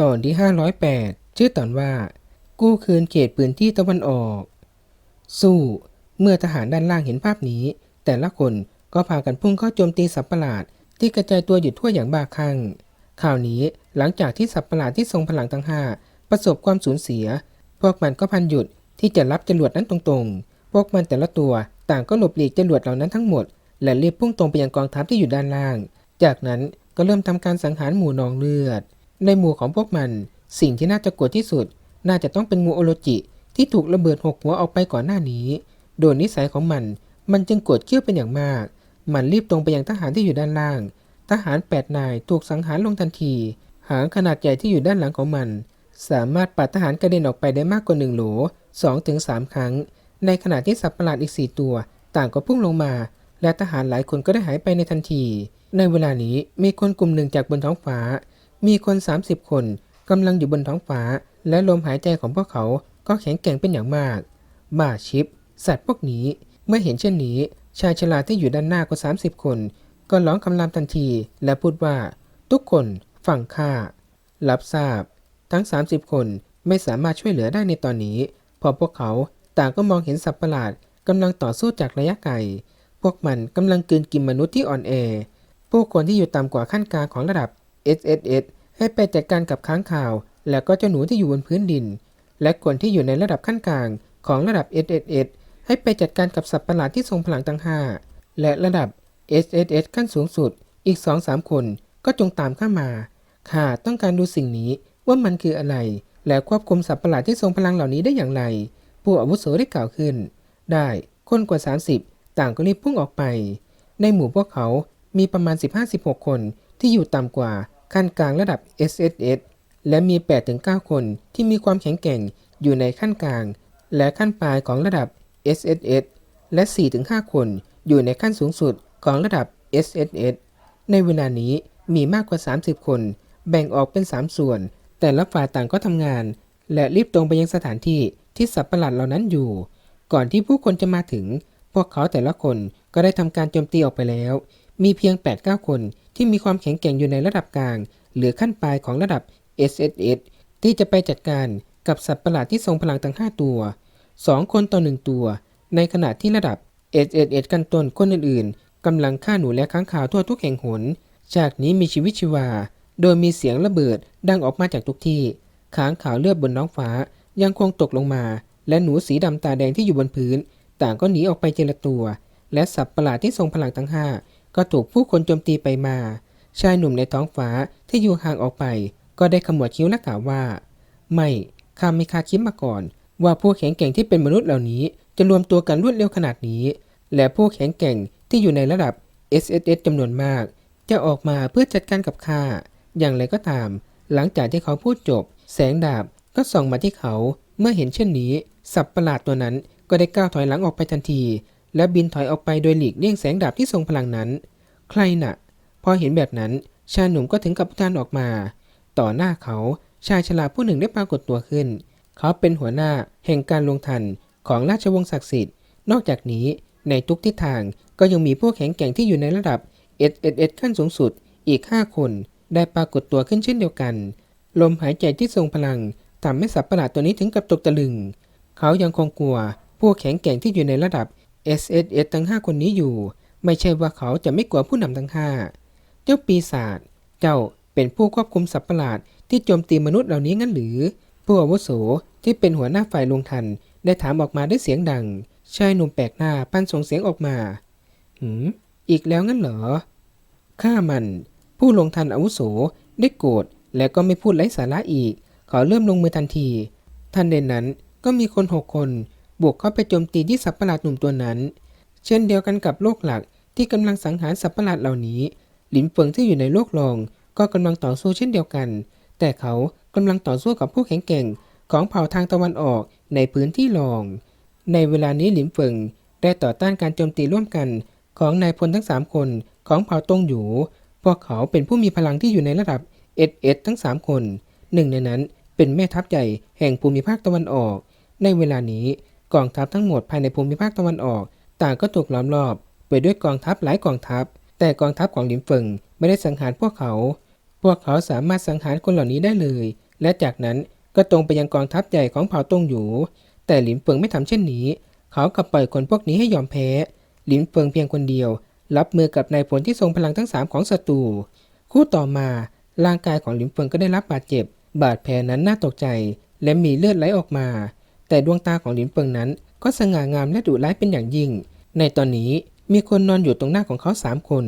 ตอนที่ 508 ชื่อตอนว่า กู้คืนเขตพื้นที่ตะวันออก สู้ เมื่อทหารด้านล่างเห็นภาพนี้ แต่ละคนก็พากันพุ่งเข้าโจมตีสัตว์ประหลาดที่กระจายตัวอยู่ทั่วอย่างบ้าคลั่งข่าวนี้หลังจากที่สัตว์ประหลาดที่ทรงพลังทั้งห้าประสบความสูญเสีย พวกมันก็พันหยุดที่จะรับจรวดนั้นตรงๆ พวกมันแต่ละตัวต่างก็หลบหลีกจรวดเหล่านั้นทั้งหมด และรีบพุ่งตรงไปยังกองทัพที่อยู่ด้านล่าง จากนั้นก็เริ่มทำการสังหารหมู่นองเลือด ในหมู่ของพวกมัน สิ่งที่น่าจะกลัวที่สุด น่าจะต้องเป็นงูโอโรจิที่ถูกระเบิดหกหัวออกไปก่อนหน้านี้ โดยนิสัยของมัน มันจึงโกรธเคี้ยวเป็นอย่างมาก มันรีบตรงไปยังทหารที่อยู่ด้านล่าง ทหารแปดนายถูกสังหารลงทันที หางขนาดใหญ่ที่อยู่ด้านหลังของมัน สามารถปัดทหารกระเด็นออกไปได้มากกว่าหนึ่งโหลสองถึงสามครั้ง ในขณะที่สัตว์ประหลาดอีกสี่ตัว ต่างก็พุ่งลงมา และทหารหลายคนก็ได้หายไปในทันที ในเวลานี้มีคนกลุ่มหนึ่งจากบนท้องฟ้า มีคน 30 คนกำลังอยู่บนท้องฟ้า และลมหายใจของพวกเขาก็แข็งแกร่งเป็นอย่างมาก บ้าชิป สัตว์พวกนี้เมื่อเห็นเช่นนี้ ชายชราที่อยู่ด้านหน้ากว่า 30 คน ก็ร้องคำรามทันที และพูดว่า ทุกคนฟังข้ารับทราบ ทั้ง 30 คนไม่สามารถช่วยเหลือได้ในตอนนี้เพอพวกเขาต่างก็มองเห็นสัตว์ประหลาดกำลังต่อสู้จากระยะไกล พวกมันกำลังกลืนกินมนุษย์ที่อ่อนแอ ผู้คนที่อยู่ต่ำกว่าขั้นกลางของระดับ SSS ให้ไปจัดการกับค้างข่าว และก็เจ้าหนูที่อยู่บนพื้นดิน และคนที่อยู่ในระดับขั้นกลางของระดับ SSS ให้ไปจัดการกับสัตว์ประหลาดที่ทรงพลังทั้งห้าและระดับ SSS ขั้นสูงสุด อีก 2-3 คนก็จงตามเข้ามา ข้าต้องการดูสิ่งนี้ว่ามันคืออะไร และควบคุมสัตว์ประหลาดที่ทรงพลังเหล่านี้ได้อย่างไร ผู้อาวุโสได้กล่าวขึ้น ได้คนกว่า 30 ต่างก็รีบพุ่งออกไป ในหมู่พวกเขามีประมาณ 15-16 คนที่อยู่ต่ำกว่า ขั้นกลางระดับ SSS และมี 8-9 คนที่มีความแข็งแกร่งอยู่ในขั้นกลาง และขั้นปลายของระดับ SSS และ 4-5 คนอยู่ในขั้นสูงสุดของระดับ SSS ในเวลานี้มีมากกว่า 30 คน แบ่งออกเป็น 3 ส่วน แต่ละฝ่ายต่างก็ทำงาน และรีบตรงไปยังสถานที่ที่สัตว์ประหลาดเหล่านั้นอยู่ ก่อนที่ผู้คนจะมาถึง พวกเขาแต่ละคนก็ได้ทำการโจมตีออกไปแล้ว มีเพียง 8-9 คนที่มีความแข็งแกร่งอยู่ในระดับกลาง หรือขั้นปลายของระดับ SSS ที่จะไปจัดการกับสัตว์ประหลาดที่ทรงพลังทั้ง 5 ตัว 2 คนต่อ 1 ตัว ในขณะที่ระดับ SSS กันตนคนอื่นๆกำลังฆ่าหนูและค้างคาวทั่วทุกแห่งหนจากนี้มีชีวิตชีวา โดยมีเสียงระเบิดดังออกมาจากทุกที่ ค้างขาวเลือดบนน้องฟ้ายังคงตกลงมา และหนูสีดำตาแดงที่อยู่บนพื้น ต่างก็หนีออกไปเจละตัว และสัตว์ประหลาดที่ทรงพลังทั้งห้า ก็ถูกผู้คนโจมตีไปมา ชายหนุ่มในท้องฟ้าที่อยู่ห่างออกไป ก็ได้ขมวดคิ้วและกล่าวว่า ไม่ข้าไม่คาดคิดมาก่อน ว่าผู้แข็งแกร่งที่เป็นมนุษย์เหล่านี้ จะรวมตัวกันรวดเร็วขนาดนี้ และผู้แข็งแกร่งที่อยู่ในระดับ SSS จำนวนมาก จะออกมาเพื่อจัดการกับข้าอย่างไรก็ตาม หลังจากที่เขาพูดจบ แสงดาบก็ส่องมาที่เขาเมื่อเห็นเช่นนี้ สัตว์ประหลาดตัวนั้นก็ได้ก้าวถอยหลังออกไปทันที และบินถอยออกไปโดยหลีกเลี่ยงแสงดาบที่ทรงพลังนั้น ใครน่ะ พอเห็นแบบนั้น ชายหนุ่มก็ถึงกับอุทานออกมา ต่อหน้าเขาชายชราผู้หนึ่งได้ปรากฏตัวขึ้น เขาเป็นหัวหน้าแห่งการลงทันของราชวงศ์ศักดิ์สิทธิ์ นอกจากนี้ในทุกทิศทางก็ยังมีพวกแข็งแกร่งที่อยู่ในระดับ SSS ขั้นสูงสุดอีก 5 คน ได้ปรากฏตัวขึ้นเช่นเดียวกัน ลมหายใจที่ทรงพลังทำให้สัตว์ประหลาดตัวนี้ถึงกับตกตะลึง เขายังคงกลัวพวกแข็งแกร่งที่อยู่ในระดับ SSS ทั้ง 5 คนนี้อยู่ ไม่ใช่ว่าเขาจะไม่กลัวผู้นำทั้ง 5 เจ้าปีศาจเจ้าเป็นผู้ควบคุมสัตว์ประหลาดที่โจมตีมนุษย์เหล่านี้งั้นหรือ ผู้อาวุโสที่เป็นหัวหน้าฝ่ายลงทัน ได้ถามออกมาด้วยเสียงดังชายหนุ่มแปลกหน้าปั้นส่งเสียงออกมา หืม อีกแล้วงั้นเหรอข้ามัน ผู้ลงทันอาวุโสได้โกรธและก็ไม่พูดไร้สาระอีก เขาเริ่มลงมือทันที ทันใดนั้นก็มีคนหกคน บุกเข้าไปโจมตีที่สัตว์ประหลาดหนุ่มตัวนั้น เช่นเดียวกันกับโลกหลักที่กำลังสังหารสัตว์ประหลาดเหล่านี้ หลินเฟิงที่อยู่ในโลกรอง ก็กำลังต่อสู้เช่นเดียวกัน แต่เขากำลังต่อสู้กับผู้แข็งแกร่งของเผ่าทางตะวันออกในพื้นที่รอง ในเวลานี้หลินเฟิงได้ต่อต้านการโจมตีร่วมกันของนายพลทั้ง 3 คนของเผ่าตงหยูพวกเขาเป็นผู้มีพลังที่อยู่ในระดับเอสเอสทั้ง 3 คน หนึ่งในนั้นเป็นแม่ทัพใหญ่แห่งภูมิภาคตะวันออก ในเวลานี้ กองทัพทั้งหมดภายในภูมิภาคตะวันออก ต่างก็ถูกล้อมรอบไปด้วยกองทัพหลายกองทัพ แต่กองทัพของหลินเฟิงไม่ได้สังหารพวกเขา พวกเขาสามารถสังหารคนเหล่านี้ได้เลย และจากนั้นก็ตรงไปยังกองทัพใหญ่ของเผ่าตงหยูแต่หลินเฟิงไม่ทำเช่นนี้ เขากลับปล่อยคนพวกนี้ให้ยอมแพ้ หลินเฟิงเพียงคนเดียว รับมือกับนายพลที่ทรงพลังทั้งสามของศัตรู คู่ต่อมาร่างกายของหลินเฟิงก็ได้รับบาดเจ็บ บาดแผลนั้นน่าตกใจ และมีเลือดไหลออกมา แต่ดวงตาของหลินเฟิงนั้น ก็สง่างามและดุร้ายเป็นอย่างยิ่ง ในตอนนี้มีคนนอนอยู่ตรงหน้าของเขาสามคน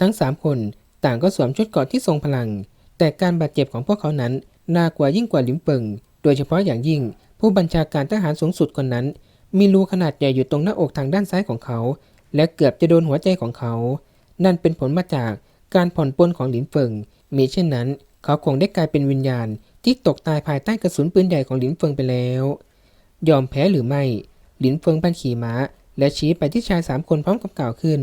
ทั้งสามคนต่างก็สวมชุดเกราะที่ทรงพลัง แต่การบาดเจ็บของพวกเขานั้นน่ากลัวยิ่งกว่าหลินเฟิง โดยเฉพาะอย่างยิ่ง ผู้บัญชาการทหารสูงสุดคนนั้น มีรูขนาดใหญ่อยู่ตรงหน้าอกทางด้านซ้ายของเขา และเกือบจะโดนหัวใจของเขา นั่นเป็นผลมาจากการผ่อนปลนของหลินเฟิง มีเช่นนั้น เขาคงได้กลายเป็นวิญญาณที่ตกตายภายใต้กระสุนปืนใหญ่ของหลินเฟิงไปแล้ว ยอมแพ้หรือไม่ หลินเฟิงพันขี่ม้า และชี้ไปที่ชายสามคนพร้อมกับกล่าวขึ้น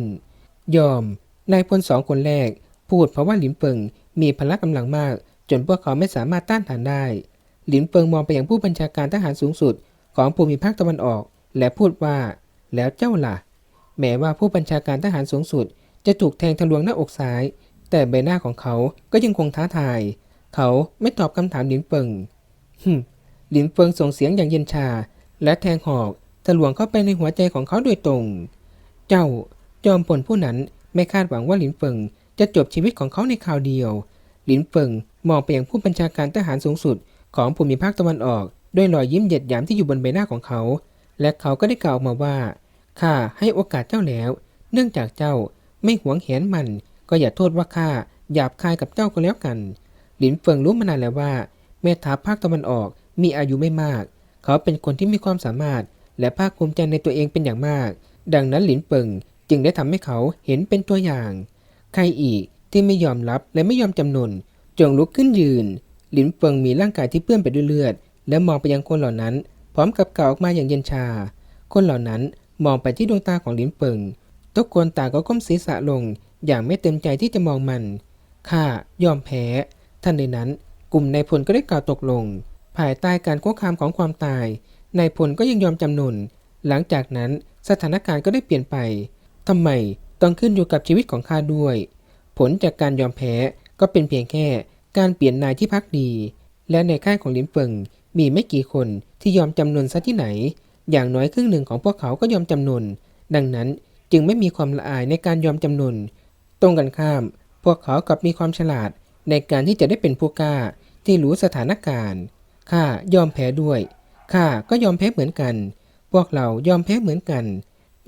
ยอม นายพลสองคนแรก พูดเพราะว่าหลินเฟิงมีพละกำลังมาก จนพวกเขาไม่สามารถต้านทานได้ หลินเฟิงมองไปยังผู้บัญชาการทหารสูงสุด ของภูมิภาคตะวันออก และพูดว่า แล้วเจ้าล่ะ แม้ว่าผู้บัญชาการทหารสูงสุด จะถูกแทงทะลวงหน้าอกซ้าย แต่ใบหน้าของเขาก็ยังคงท้าทาย เขาไม่ตอบคำถามหลินเฟิงฮึม หลินเฟิงส่งเสียงอย่างเย็นชา และแทงหอกทะลวงเข้าไปในหัวใจของเขาโดยตรง เจ้าจอมพลผู้นั้นไม่คาดหวังว่าหลินเฟิงจะจบชีวิตของเขาในคราวเดียว หลินเฟิงมองไปยังผู้บัญชาการทหารสูงสุดของภูมิภาคตะวันออก ด้วยรอยยิ้มเยียดยามที่อยู่บนใบหน้าของเขา และเขาก็ได้กล่าวมาว่าข้าให้โอกาสเจ้าแล้ว เนื่องจากเจ้าไม่หวงแหนมัน ก็อย่าโทษว่าข้าหยาบคายกับเจ้าก็แล้วกัน หลินเฟิงรู้มานานแล้วว่าแม่ทัพภาคตะวันออก มีอายุไม่มาก เขาเป็นคนที่มีความสามารถ และภาคภูมิใจในตัวเองเป็นอย่างมาก ดังนั้นหลินเฟิงจึงได้ทำให้เขาเห็นเป็นตัวอย่าง ใครอีกที่ไม่ยอมรับและไม่ยอมจำนนจงลุกขึ้นยืน หลินเฟิงมีร่างกายที่เปื้อนไปด้วยเลือด และมองไปยังคนเหล่านั้น พร้อมกับกล่าวออกมาอย่างเย็นชา คนเหล่านั้นมองไปที่ดวงตาของหลินเฟิง ทุกคนต่างก็ก้มศีรษะลง อย่างไม่เต็มใจที่จะมองมันข้ายอมแพ้ ท่านในนั้น กลุ่มนายพลก็ได้กล่าวตกลง ภายใต้การควบคุมของความตายนายพลก็ยังยอมจำนน หลังจากนั้นสถานการณ์ก็ได้เปลี่ยนไปทำไมต้องขึ้นอยู่กับชีวิตของข้าด้วย ผลจากการยอมแพ้ก็เป็นเพียงแค่การเปลี่ยนนายที่พักดี และในค่ายของลินเฟิงมีไม่กี่คนที่ยอมจำนนซะที่ไหน อย่างน้อยครึ่งหนึ่งของพวกเขาก็ยอมจำนน ดังนั้นจึงไม่มีความละอายในการยอมจำนน ตรงกันข้าม พวกเขากลับมีความฉลาดในการที่จะได้เป็นผู้กล้าที่รู้สถานการณ์ ข้ายอมแพ้ด้วยข้าก็ยอมแพ้เหมือนกัน พวกเรายอมแพ้เหมือนกัน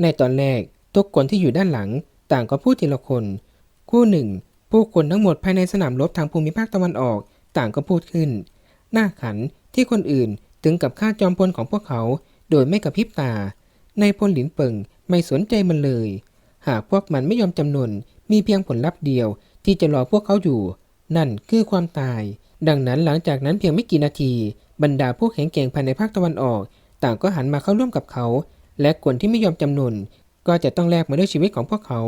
ในตอนแรกทุกคนที่อยู่ด้านหลัง ต่างก็พูดทีละคน คู่หนึ่ง ผู้คนทั้งหมดภายในสนามรบทางภูมิภาคตะวันออก ต่างก็พูดขึ้น หน้าขันที่คนอื่นถึงกับฆ่าจอมพลของพวกเขา โดยไม่กระพริบตา ในายพลหลินเปิงไม่สนใจมันเลย หากพวกมันไม่ยอมจำนนมีเพียงผลลัพธ์เดียวที่จะรอพวกเขาอยู่ นั่นคือความตาย ดังนั้นหลังจากนั้นเพียงไม่กี่นาที บรรดาผู้แข็งแกร่งภายในภาคตะวันออก ต่างก็หันมาเข้าร่วมกับเขา และคนที่ไม่ยอมจำนนก็จะต้องแลกมาด้วยชีวิตของพวกเขา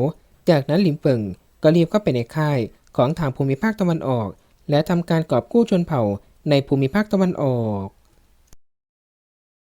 จากนั้นหลิมเปิงก็รีบเข้าไปในค่ายของทางภูมิภาคตะวันออก และทำการกอบกู้ชนเผ่าในภูมิภาคตะวันออก